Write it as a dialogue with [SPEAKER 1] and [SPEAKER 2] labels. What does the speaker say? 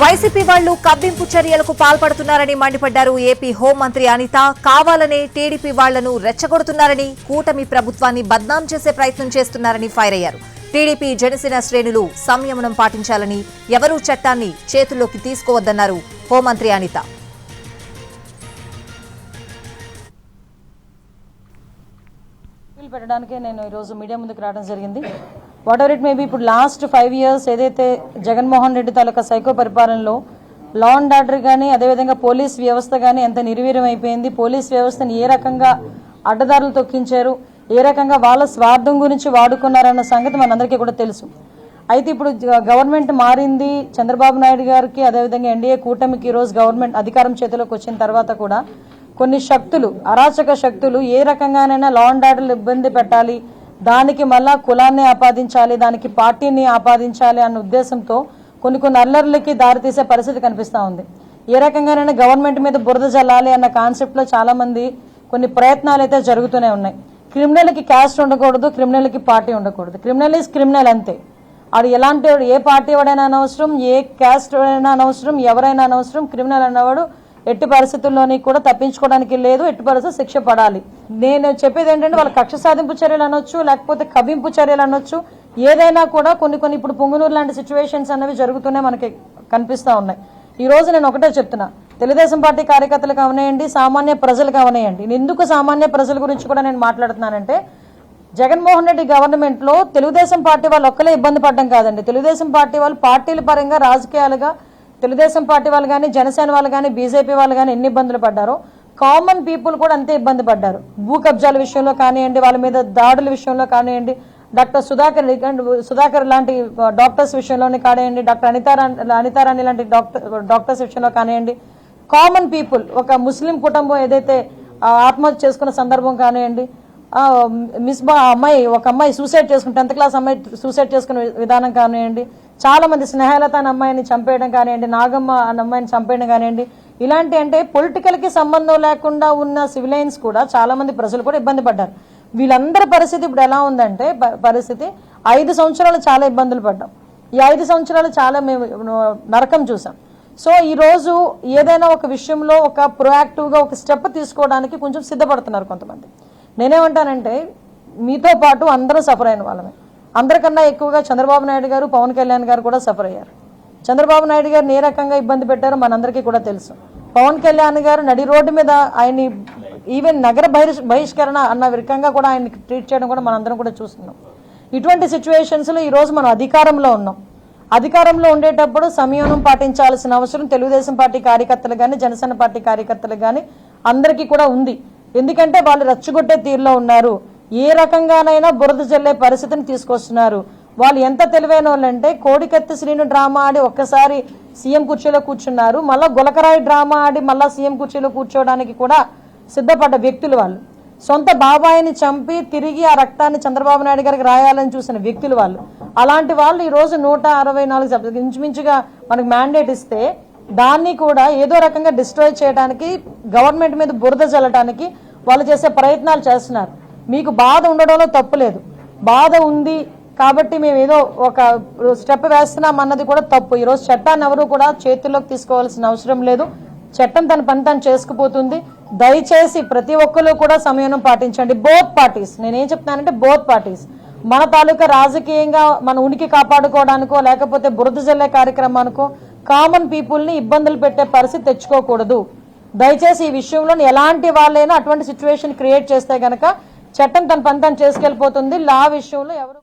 [SPEAKER 1] YCP వాళ్ళు కవ్వింపు చర్యలకు పాల్పడుతున్నారని మండిపడ్డారు ఏపీ హోంమంత్రి అనిత. కావాలనే టీడీపీ వాళ్ళను రెచ్చగొడుతున్నారని కూటమి ప్రభుత్వాన్ని బద్నాం చేసే ప్రయత్నం చేస్తున్నారని ఫైర్ అయ్యారు. టీడీపీ జనసేన శ్రేణులు సంయమనం పాటించాలని ఎవరూ చట్టాన్ని చేతుల్లోకి తీసుకోవద్దన్నారు హోంమంత్రి అనిత.
[SPEAKER 2] పెట్టడానికే నేను ఈరోజు మీడియా ముందుకు రావడం జరిగింది. వాట్ ఎవర్ ఇట్ మేబీ ఇప్పుడు లాస్ట్ ఫైవ్ ఇయర్స్ ఏదైతే జగన్మోహన్ రెడ్డి తాలూకా సైకో పరిపాలనలో లా అండ్ ఆర్డర్ కానీ అదేవిధంగా పోలీస్ వ్యవస్థ కానీ ఎంత నిర్వీర్యం అయిపోయింది పోలీస్ వ్యవస్థను ఏ రకంగా అడ్డదారులు తొక్కించారు ఏ రకంగా వాళ్ళ స్వార్థం గురించి వాడుకున్నారన్న సంగతి మనందరికీ కూడా తెలుసు. అయితే ఇప్పుడు గవర్నమెంట్ మారింది చంద్రబాబు నాయుడు గారికి అదేవిధంగా ఎన్డీఏ కూటమికి ఈరోజు గవర్నమెంట్ అధికారం చేతిలోకి వచ్చిన తర్వాత కూడా కొన్ని శక్తులు అరాచక శక్తులు ఏ రకంగానైనా లా అండ్ ఆర్డర్లు ఇబ్బంది పెట్టాలి దానికి మళ్ళా కులాన్ని ఆపాదించాలి దానికి పార్టీని ఆపాదించాలి అన్న ఉద్దేశంతో కొన్ని కొన్ని అల్లర్లకి దారితీసే పరిస్థితి కనిపిస్తూ ఉంది. ఏ రకంగానైనా గవర్నమెంట్ మీద బురద జల్లాలి అన్న కాన్సెప్ట్లో చాలా మంది కొన్ని ప్రయత్నాలు అయితే జరుగుతూనే ఉన్నాయి. క్రిమినల్కి క్యాస్ట్ ఉండకూడదు క్రిమినల్కి పార్టీ ఉండకూడదు. క్రిమినల్ ఈజ్ క్రిమినల్ అంతే. ఆడు ఎలాంటి వాడు ఏ పార్టీ వాడైనా అనవసరం ఏ క్యాస్ట్ వాడైనా అనవసరం ఎవరైనా అనవసరం క్రిమినల్ అన్నవాడు ఎట్టి పరిస్థితుల్లోని కూడా తప్పించుకోవడానికి లేదు ఎట్టి పరిస్థితులు శిక్ష పడాలి. నేను చెప్పేది ఏంటంటే వాళ్ళ కక్ష సాధింపు చర్యలు అనొచ్చు లేకపోతే కవింపు చర్యలు అనొచ్చు. ఏదైనా కూడా కొన్ని కొన్ని ఇప్పుడు పొంగునూరు లాంటి సిచ్యువేషన్స్ అనేవి జరుగుతూనే మనకి కనిపిస్తూ ఉన్నాయి. ఈ రోజు నేను ఒకటే చెప్తున్నా. తెలుగుదేశం పార్టీ కార్యకర్తలు అవనేయండి సామాన్య ప్రజలు అవనేయండి. నేను ఎందుకు సామాన్య ప్రజల గురించి కూడా నేను మాట్లాడుతున్నానంటే జగన్మోహన్ రెడ్డి గవర్నమెంట్లో తెలుగుదేశం పార్టీ వాళ్ళు ఒక్కలే ఇబ్బంది పడడం కాదండి. తెలుగుదేశం పార్టీ వాళ్ళు పార్టీల పరంగా రాజకీయాలుగా తెలుగుదేశం పార్టీ వాళ్ళు కానీ జనసేన వాళ్ళు కానీ బీజేపీ వాళ్ళు కానీ ఎన్ని ఇబ్బందులు పడ్డారో కామన్ పీపుల్ కూడా అంతే ఇబ్బంది పడ్డారు. భూ కబ్జాల విషయంలో కానివ్వండి వాళ్ళ మీద దాడుల విషయంలో కానివ్వండి డాక్టర్ సుధాకర్ సుధాకర్ లాంటి డాక్టర్స్ విషయంలోనే కానివ్వండి డాక్టర్ అనితారా అనితారాణి లాంటి డాక్టర్ డాక్టర్స్ విషయంలో కానివ్వండి కామన్ పీపుల్ ఒక ముస్లిం కుటుంబం ఏదైతే ఆత్మహత్య చేసుకున్న సందర్భం కానివ్వండి మిస్ మిస్బా అమ్మాయి ఒక అమ్మాయి సూసైడ్ చేసుకుని టెన్త్ క్లాస్ అమ్మాయి సూసైడ్ చేసుకునే విధానం కానివ్వండి చాలా మంది స్నేహలత అనే అమ్మాయిని చంపేయడం కానివ్వండి నాగమ్మ అనే అమ్మాయిని చంపేయడం కానివ్వండి ఇలాంటి అంటే పొలిటికల్కి సంబంధం లేకుండా ఉన్న సివిలైన్స్ కూడా చాలా మంది ప్రజలు కూడా ఇబ్బంది పడ్డారు. వీళ్ళందరి పరిస్థితి ఇప్పుడు ఎలా ఉందంటే పరిస్థితి ఐదు సంవత్సరాలు చాలా ఇబ్బందులు పడ్డాం. ఈ ఐదు సంవత్సరాలు చాలా మేము నరకం చూసాం. సో ఈ రోజు ఏదైనా ఒక విషయంలో ఒక ప్రోయాక్టివ్గా ఒక స్టెప్ తీసుకోవడానికి కొంచెం సిద్ధపడుతున్నారు కొంతమంది. నేనేమంటానంటే మీతో పాటు అందరూ సఫర్ అయిన వాళ్ళమే. అందరికన్నా ఎక్కువగా చంద్రబాబు నాయుడు గారు పవన్ కళ్యాణ్ గారు కూడా సఫర్ అయ్యారు. చంద్రబాబు నాయుడు గారు ఏ రకంగా ఇబ్బంది పెట్టారో మనందరికీ కూడా తెలుసు. పవన్ కళ్యాణ్ గారు నడి రోడ్డు మీద ఆయన్ని ఈవెన్ నగర బహిష్ బహిష్కరణ అన్న రకంగా కూడా ఆయన్ని ట్రీట్ చేయడం కూడా మనందరం కూడా చూస్తున్నాం. ఇటువంటి సిచ్యువేషన్స్లో ఈరోజు మనం అధికారంలో ఉన్నాం. అధికారంలో ఉండేటప్పుడు సంయమనం పాటించాల్సిన అవసరం తెలుగుదేశం పార్టీ కార్యకర్తలు కానీ జనసేన పార్టీ కార్యకర్తలు కానీ అందరికీ కూడా ఉంది. ఎందుకంటే వాళ్ళు రచ్చగొట్టే తీరులో ఉన్నారు. ఏ రకంగానైనా బురద జల్లే పరిస్థితిని తీసుకొస్తున్నారు. వాళ్ళు ఎంత తెలివైన వాళ్ళంటే కోడికత్తి శ్రీను డ్రామా ఆడి ఒక్కసారి సీఎం కుర్చీలో కూర్చున్నారు. మళ్ళా గులకరాయి డ్రామా ఆడి మళ్ళా సీఎం కుర్చీలో కూర్చోవడానికి కూడా సిద్ధపడ్డ వ్యక్తులు వాళ్ళు. సొంత బాబాయిని చంపి తిరిగి ఆ రక్తాన్ని చంద్రబాబు నాయుడు గారికి రాయాలని చూసిన వ్యక్తులు వాళ్ళు. అలాంటి వాళ్ళు ఈరోజు నూట అరవై నాలుగు సభ్యులు. ఇంచుమించుగా మనకు మ్యాండేట్ ఇస్తే దాన్ని కూడా ఏదో రకంగా డిస్ట్రాయ్ చేయడానికి గవర్నమెంట్ మీద బురద చల్లడానికి వాళ్ళు చేసే ప్రయత్నాలు చేస్తున్నారు. మీకు బాధ ఉండడంలో తప్పు లేదు. బాధ ఉంది కాబట్టి మేము ఏదో ఒక స్టెప్ వేస్తున్నాం అన్నది కూడా తప్పు. ఈరోజు చట్టాన్ని ఎవరు కూడా చేతుల్లోకి తీసుకోవాల్సిన అవసరం లేదు. చట్టం తన పని తను చేసుకుపోతుంది. దయచేసి ప్రతి ఒక్కరు కూడా సమయం పాటించండి. బోత్ పార్టీస్ నేనేం చెప్తున్నానంటే బోత్ పార్టీస్ మన తాలూకా రాజకీయంగా మన ఉనికి కాపాడుకోవడానికో లేకపోతే బురద జల్లే కార్యక్రమానికో కామన్ పీపుల్ని ఇబ్బందులు పెట్టే పరిస్థితి తెచ్చుకోకూడదు. దయచేసి ఈ విషయంలో ఎలాంటి వాళ్ళైనా అటువంటి సిచ్యువేషన్ క్రియేట్ చేస్తే గనక చట్టం తన పని తను చేసుకెళ్ళిపోతుంది. లా విషయంలో ఎవరు